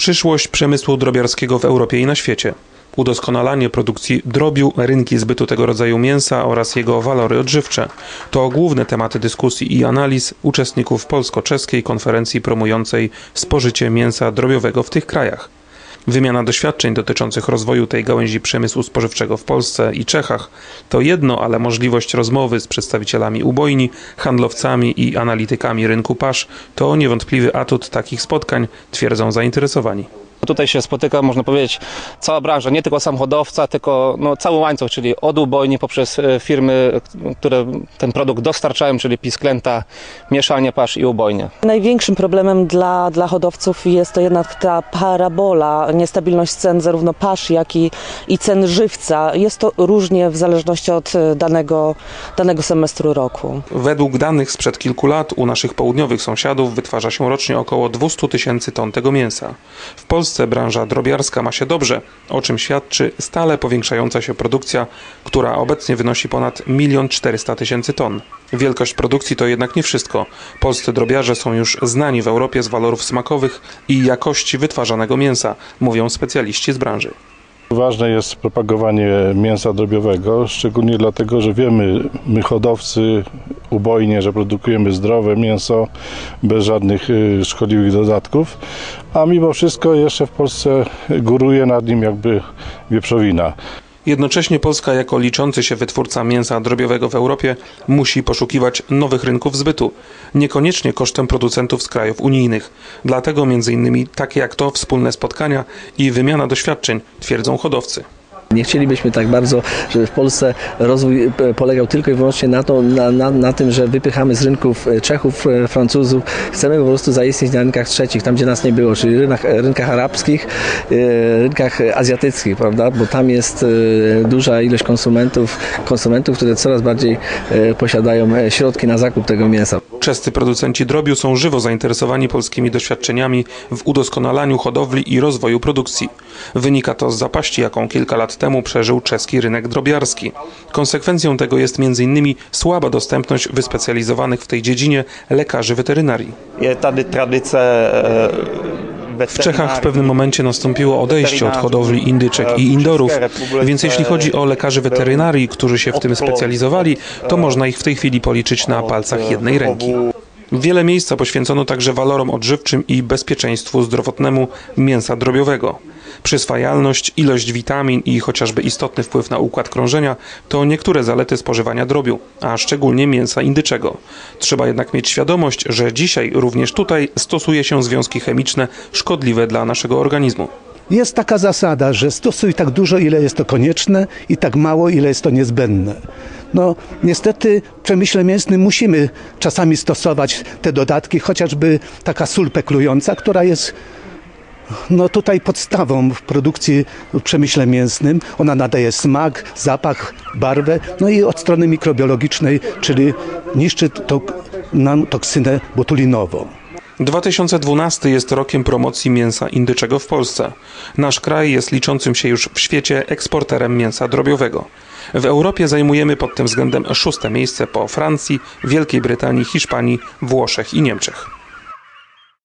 Przyszłość przemysłu drobiarskiego w Europie i na świecie. Udoskonalanie produkcji drobiu, rynki zbytu tego rodzaju mięsa oraz jego walory odżywcze. To główne tematy dyskusji i analiz uczestników polsko-czeskiej konferencji promującej spożycie mięsa drobiowego w tych krajach. Wymiana doświadczeń dotyczących rozwoju tej gałęzi przemysłu spożywczego w Polsce i Czechach to jedno, ale możliwość rozmowy z przedstawicielami ubojni, handlowcami i analitykami rynku pasz to niewątpliwy atut takich spotkań, twierdzą zainteresowani. Tutaj się spotyka, można powiedzieć, cała branża, nie tylko sam hodowca, tylko no, cały łańcuch, czyli od ubojni poprzez e, firmy, które ten produkt dostarczają, czyli pisklęta, mieszanie pasz i ubojnie. Największym problemem dla, dla hodowców jest to jednak ta parabola, niestabilność cen zarówno pasz, jak i, i cen żywca. Jest to różnie w zależności od e, danego, danego semestru roku. Według danych sprzed kilku lat u naszych południowych sąsiadów wytwarza się rocznie około 200 tysięcy ton tego mięsa. W Polsce branża drobiarska ma się dobrze, o czym świadczy stale powiększająca się produkcja, która obecnie wynosi ponad 1 400 tysięcy ton. Wielkość produkcji to jednak nie wszystko. Polscy drobiarze są już znani w Europie z walorów smakowych i jakości wytwarzanego mięsa, mówią specjaliści z branży. Ważne jest propagowanie mięsa drobiowego, szczególnie dlatego, że wiemy, my hodowcy ubojnie, że produkujemy zdrowe mięso bez żadnych y, szkodliwych dodatków, a mimo wszystko jeszcze w Polsce góruje nad nim jakby wieprzowina. Jednocześnie Polska jako liczący się wytwórca mięsa drobiowego w Europie musi poszukiwać nowych rynków zbytu, niekoniecznie kosztem producentów z krajów unijnych. Dlatego innymi takie jak to wspólne spotkania i wymiana doświadczeń, twierdzą hodowcy. Nie chcielibyśmy tak bardzo, żeby w Polsce rozwój e, polegał tylko i wyłącznie na, to, na, na, na tym, że wypychamy z rynków e, Czechów, e, Francuzów. Chcemy po prostu zaistnieć na rynkach trzecich, tam gdzie nas nie było, czyli rynkach, rynkach arabskich, rynkach azjatyckich, prawda? Bo tam jest duża ilość konsumentów, konsumentów, które coraz bardziej posiadają środki na zakup tego mięsa. Czescy producenci drobiu są żywo zainteresowani polskimi doświadczeniami w udoskonalaniu hodowli i rozwoju produkcji. Wynika to z zapaści, jaką kilka lat temu przeżył czeski rynek drobiarski. Konsekwencją tego jest m.in. słaba dostępność wyspecjalizowanych w tej dziedzinie lekarzy weterynarii. E, W Czechach w pewnym momencie nastąpiło odejście od hodowli indyczek i indorów, więc jeśli chodzi o lekarzy weterynarii, którzy się w tym specjalizowali, to można ich w tej chwili policzyć na palcach jednej ręki. Wiele miejsca poświęcono także walorom odżywczym i bezpieczeństwu zdrowotnemu mięsa drobiowego. Przyswajalność, ilość witamin i chociażby istotny wpływ na układ krążenia to niektóre zalety spożywania drobiu, a szczególnie mięsa indyczego. Trzeba jednak mieć świadomość, że dzisiaj również tutaj stosuje się związki chemiczne szkodliwe dla naszego organizmu. Jest taka zasada, że stosuj tak dużo, ile jest to konieczne i tak mało, ile jest to niezbędne. No niestety w przemyśle mięsnym musimy czasami stosować te dodatki, chociażby taka sól peklująca, która jest no tutaj podstawą w produkcji w przemyśle mięsnym. Ona nadaje smak, zapach, barwę, no i od strony mikrobiologicznej, czyli niszczy to, nam toksynę botulinową. 2012 jest rokiem promocji mięsa indyczego w Polsce. Nasz kraj jest liczącym się już w świecie eksporterem mięsa drobiowego. W Europie zajmujemy pod tym względem szóste miejsce po Francji, Wielkiej Brytanii, Hiszpanii, Włoszech i Niemczech.